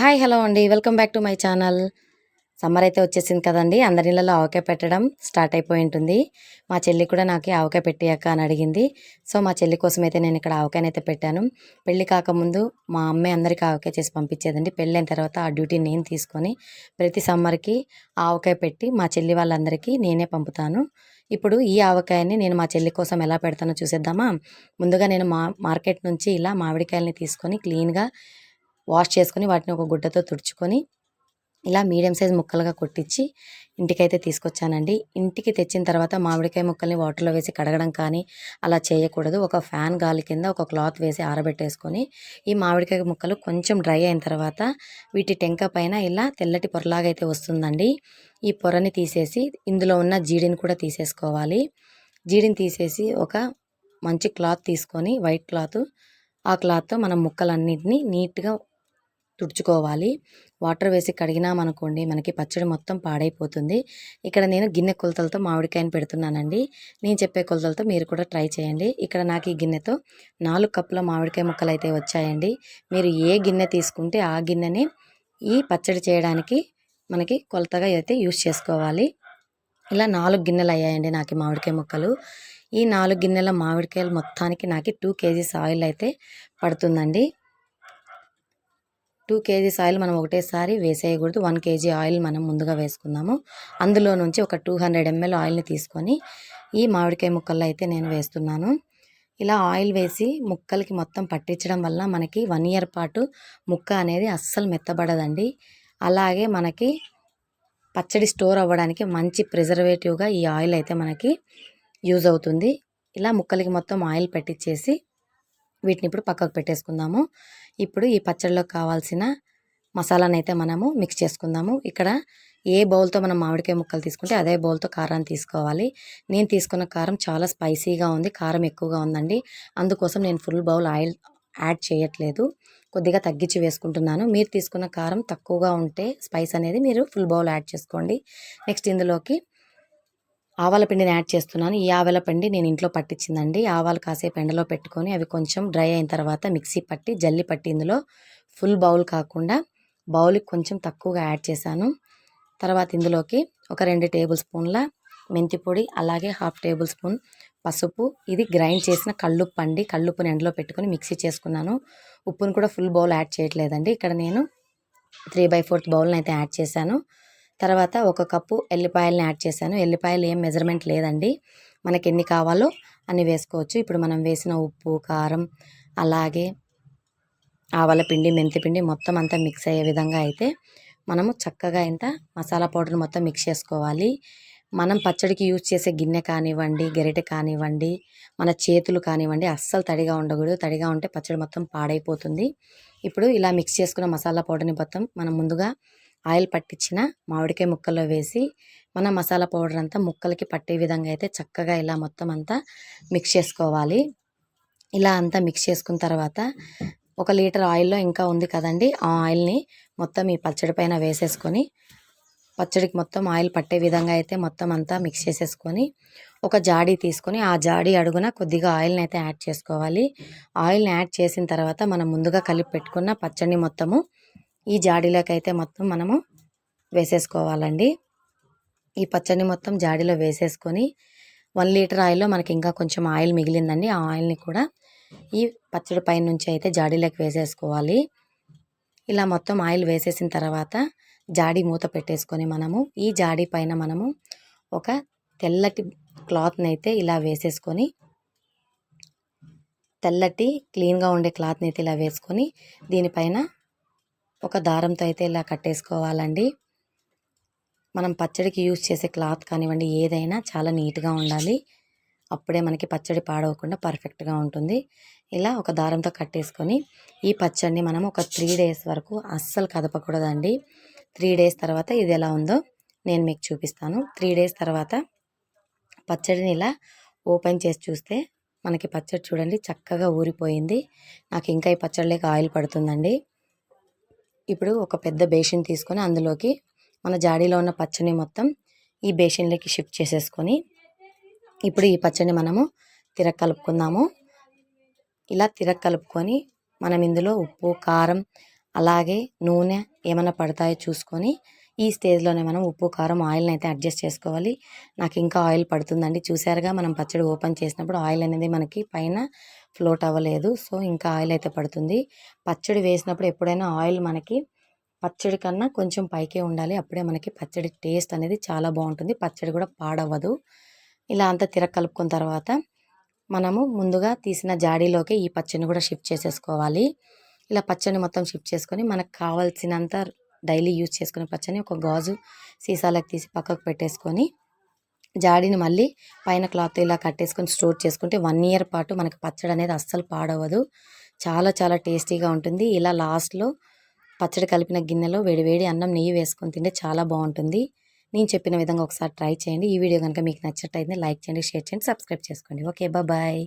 Hi hello అండి. Welcome back to my channel. Summer అయితే వచ్చేసింది కదండి. అందరి ఇళ్ళలో ఆవకాయ పెట్టడం స్టార్ట్ అయిపోయి ఉంటుంది. మా చెల్లి కూడా నాకు ఆవకాయ పెట్టాక అని అడిగింది. సో మా చెల్లి కోసం అయితే నేను ఇక్కడ ఆవకాయనైతే పెట్టాను. పెళ్ళి కాకముందు మా అమ్మాయి అందరికీ ఆవకాయ చేసి పంపించేదండి. పెళ్ళైన తర్వాత ఆ డ్యూటీ నేను తీసుకొని ప్రతి సమ్మర్కి ఆవకాయ పెట్టి మా చెల్లి వాళ్ళందరికీ నేనే పంపుతాను. ఇప్పుడు ఈ ఆవకాయని నేను మా చెల్లి కోసం ఎలా పెడతానో చూసేద్దామా? ముందుగా నేను మా మార్కెట్ నుంచి ఇలా మామిడికాయలని తీసుకొని క్లీన్గా వాష్ చేసుకొని వాటిని ఒక గుడ్డతో తుడుచుకొని ఇలా మీడియం సైజ్ ముక్కలుగా కొట్టించి ఇంటికైతే తీసుకొచ్చానండి. ఇంటికి తెచ్చిన తర్వాత మామిడికాయ ముక్కల్ని వాటర్లో వేసి కడగడం కానీ అలా చేయకూడదు. ఒక ఫ్యాన్ గాలి కింద ఒక క్లాత్ వేసి ఆరబెట్టేసుకొని ఈ మామిడికాయ ముక్కలు కొంచెం డ్రై అయిన తర్వాత వీటి టెంక పైన ఇలా తెల్లటి పొరలాగా అయితే వస్తుందండి. ఈ పొరని తీసేసి ఇందులో ఉన్న జీడిని కూడా తీసేసుకోవాలి. జీడిని తీసేసి ఒక మంచి క్లాత్ తీసుకొని వైట్ క్లాత్ ఆ క్లాత్తో మనం ముక్కలన్నింటినీ నీట్గా తుడుచుకోవాలి. వాటర్ వేసి కడిగినామనుకోండి మనకి పచ్చడి మొత్తం పాడైపోతుంది. ఇక్కడ నేను గిన్నె కొలతలతో మామిడికాయని పెడుతున్నానండి. నేను చెప్పే కొలతలతో మీరు కూడా ట్రై చేయండి. ఇక్కడ నాకు ఈ గిన్నెతో నాలుగు కప్పుల మామిడికాయ ముక్కలు అయితే వచ్చాయండి. మీరు ఏ గిన్నె తీసుకుంటే ఆ గిన్నెని ఈ పచ్చడి చేయడానికి మనకి కొలతగా అయితే యూస్ చేసుకోవాలి. ఇలా నాలుగు గిన్నెలు అయ్యాయండి నాకు ఈ మామిడికాయ ముక్కలు. ఈ నాలుగు గిన్నెల మామిడికాయలు మొత్తానికి నాకు టూ కేజీస్ ఆయిల్ అయితే పడుతుందండి. టూ కేజీస్ ఆయిల్ మనం ఒకటేసారి వేసేయకూడదు. వన్ కేజీ ఆయిల్ మనం ముందుగా వేసుకుందాము. అందులో నుంచి ఒక టూ హండ్రెడ్ ఎంఎల్ ఆయిల్ని తీసుకొని ఈ మామిడికాయ ముక్కల్లో అయితే నేను వేస్తున్నాను. ఇలా ఆయిల్ వేసి ముక్కలకి మొత్తం పట్టించడం వల్ల మనకి వన్ ఇయర్ పాటు ముక్క అనేది అస్సలు మెత్తబడదండి. అలాగే మనకి పచ్చడి స్టోర్ అవ్వడానికి మంచి ప్రిజర్వేటివ్గా ఈ ఆయిల్ అయితే మనకి యూజ్ అవుతుంది. ఇలా ముక్కలకి మొత్తం ఆయిల్ పెట్టించేసి వీటిని ఇప్పుడు పక్కకు పెట్టేసుకుందాము. ఇప్పుడు ఈ పచ్చడిలో కావాల్సిన మసాలాను అయితే మనము మిక్స్ చేసుకుందాము. ఇక్కడ ఏ బౌల్తో మనం మామిడికాయ ముక్కలు తీసుకుంటే అదే బౌల్తో కారాన్ని తీసుకోవాలి. నేను తీసుకున్న కారం చాలా స్పైసీగా ఉంది కారం ఎక్కువగా ఉందండి. అందుకోసం నేను ఫుల్ బౌల్ ఆయిల్ యాడ్ చేయట్లేదు. కొద్దిగా తగ్గించి వేసుకుంటున్నాను. మీరు తీసుకున్న కారం తక్కువగా ఉంటే స్పైస్ అనేది మీరు ఫుల్ బౌల్ యాడ్ చేసుకోండి. నెక్స్ట్ ఇందులోకి ఆవాల పిండిని యాడ్ చేస్తున్నాను. ఈ ఆవాల పిండి నేను ఇంట్లో పట్టించిందండి. ఆవాలు కాసేపు ఎండలో పెట్టుకొని అవి కొంచెం డ్రై అయిన తర్వాత మిక్సీ పట్టి జల్లి పట్టి ఇందులో ఫుల్ బౌల్ కాకుండా బౌల్కి కొంచెం తక్కువగా యాడ్ చేశాను. తర్వాత ఇందులోకి ఒక రెండు టేబుల్ స్పూన్ల మెంతి పొడి అలాగే హాఫ్ టేబుల్ స్పూన్ పసుపు. ఇది గ్రైండ్ చేసిన కళ్ళుప్పు అండి. కళ్ళుప్పుని ఎండలో పెట్టుకొని మిక్సీ చేసుకున్నాను. ఉప్పును కూడా ఫుల్ బౌల్ యాడ్ చేయట్లేదండి. ఇక్కడ నేను త్రీ బై ఫోర్త్ బౌల్ని అయితే యాడ్ చేశాను. తర్వాత ఒక కప్పు ఎల్లిపాయలని యాడ్ చేశాను. ఎల్లిపాయలు ఏం మెజర్మెంట్ లేదండి. మనకి ఎన్ని కావాలో అన్ని వేసుకోవచ్చు. ఇప్పుడు మనం వేసిన ఉప్పు కారం అలాగే ఆవాల పిండి మెంతి పిండి మొత్తం అంతా మిక్స్ అయ్యే విధంగా అయితే మనము చక్కగా ఇంత మసాలా పౌడర్ మొత్తం మిక్స్ చేసుకోవాలి. మనం పచ్చడికి యూజ్ చేసే గిన్నె కానివ్వండి గరిటె కానివ్వండి మన చేతులు కానివ్వండి అస్సలు తడిగా ఉండకూడదు. తడిగా ఉంటే పచ్చడి మొత్తం పాడైపోతుంది. ఇప్పుడు ఇలా మిక్స్ చేసుకున్న మసాలా పౌడర్ని మొత్తం మనం ముందుగా ఆయిల్ పట్టించిన మామిడికాయ ముక్కల్లో వేసి మన మసాలా పౌడర్ అంతా ముక్కలకి పట్టే విధంగా అయితే చక్కగా ఇలా మొత్తం అంతా మిక్స్ చేసుకోవాలి. ఇలా అంతా మిక్స్ చేసుకున్న తర్వాత ఒక లీటర్ ఆయిల్లో ఇంకా ఉంది కదండి ఆ ఆయిల్ని మొత్తం ఈ పచ్చడి పైన వేసేసుకొని పచ్చడికి మొత్తం ఆయిల్ పట్టే విధంగా అయితే మొత్తం అంతా మిక్స్ చేసేసుకొని ఒక జాడీ తీసుకొని ఆ జాడీ అడుగున కొద్దిగా ఆయిల్ని అయితే యాడ్ చేసుకోవాలి. ఆయిల్ని యాడ్ చేసిన తర్వాత మనం ముందుగా కలిపి పెట్టుకున్న పచ్చడిని మొత్తము ఈ జాడీలోకి అయితే మొత్తం మనము వేసేసుకోవాలండి. ఈ పచ్చడిని మొత్తం జాడీలో వేసేసుకొని వన్ లీటర్ ఆయిల్లో మనకి ఇంకా కొంచెం ఆయిల్ మిగిలిందండి. ఆ ఆయిల్ని కూడా ఈ పచ్చడి పైన నుంచి అయితే జాడీలోకి వేసేసుకోవాలి. ఇలా మొత్తం ఆయిల్ వేసేసిన తర్వాత జాడీ మూత పెట్టేసుకొని మనము ఈ జాడీ పైన మనము ఒక తెల్లటి క్లాత్ని అయితే ఇలా వేసేసుకొని తెల్లటి క్లీన్గా ఉండే క్లాత్ని అయితే ఇలా వేసుకొని దీనిపైన ఒక దారంతో అయితే ఇలా కట్టేసుకోవాలండి. మనం పచ్చడికి యూజ్ చేసే క్లాత్ కానివ్వండి ఏదైనా చాలా నీట్గా ఉండాలి. అప్పుడే మనకి పచ్చడి పాడవకుండా పర్ఫెక్ట్గా ఉంటుంది. ఇలా ఒక దారంతో కట్టేసుకొని ఈ పచ్చడిని మనం ఒక త్రీ డేస్ వరకు అస్సలు కదపకూడదండి. త్రీ డేస్ తర్వాత ఇది ఎలా ఉందో నేను మీకు చూపిస్తాను. త్రీ డేస్ తర్వాత పచ్చడిని ఇలా ఓపెన్ చేసి చూస్తే మనకి పచ్చడి చూడండి చక్కగా ఊరిపోయింది. నాకు ఇంకా ఈ పచ్చడిలోకి ఆయిల్ పడుతుందండి. ఇప్పుడు ఒక పెద్ద బేసిన్ తీసుకొని అందులోకి మన జాడీలో ఉన్న పచ్చని మొత్తం ఈ బేసిన్లోకి షిఫ్ట్ చేసేసుకొని ఇప్పుడు ఈ పచ్చడిని మనము తిరగ కలుపుకుందాము. ఇలా తిరగ కలుపుకొని మనం ఇందులో ఉప్పు కారం అలాగే నూనె ఏమైనా పడతాయో చూసుకొని ఈ స్టేజ్లోనే మనం ఉప్పు కారం ఆయిల్ని అయితే అడ్జస్ట్ చేసుకోవాలి. నాకు ఇంకా ఆయిల్ పడుతుందండి. చూసారుగా మనం పచ్చడి ఓపెన్ చేసినప్పుడు ఆయిల్ అనేది మనకి పైన ఫ్లోట్ అవ్వలేదు. సో ఇంకా ఆయిల్ అయితే పడుతుంది. పచ్చడి వేసినప్పుడు ఎప్పుడైనా ఆయిల్ మనకి పచ్చడి కన్నా కొంచెం పైకే ఉండాలి. అప్పుడే మనకి పచ్చడి టేస్ట్ అనేది చాలా బాగుంటుంది. పచ్చడి కూడా పాడవ్వదు. ఇలా అంతా తిరగ కలుపుకున్న తర్వాత మనము ముందుగా తీసిన జాడీలోకి ఈ పచ్చడిని కూడా షిఫ్ట్ చేసేసుకోవాలి. ఇలా పచ్చడిని మొత్తం షిఫ్ట్ చేసుకొని మనకు కావాల్సినంత డైలీ యూజ్ చేసుకునే పచ్చని ఒక గాజు సీసాలకు తీసి పక్కకు పెట్టేసుకొని జాడీని మళ్ళీ పైన క్లాత్ ఇలా కట్టేసుకొని స్టోర్ చేసుకుంటే వన్ ఇయర్ పాటు మనకి పచ్చడి అనేది అస్సలు పాడవదు. చాలా చాలా టేస్టీగా ఉంటుంది. ఇలా లాస్ట్లో పచ్చడి కలిపిన గిన్నెలో వేడివేడి అన్నం నెయ్యి వేసుకొని తింటే చాలా బాగుంటుంది. నేను చెప్పిన విధంగా ఒకసారి ట్రై చేయండి. ఈ వీడియో కనుక మీకు నచ్చినట్టయితే లైక్ చేయండి షేర్ చేయండి సబ్స్క్రైబ్ చేసుకోండి. Okay bye.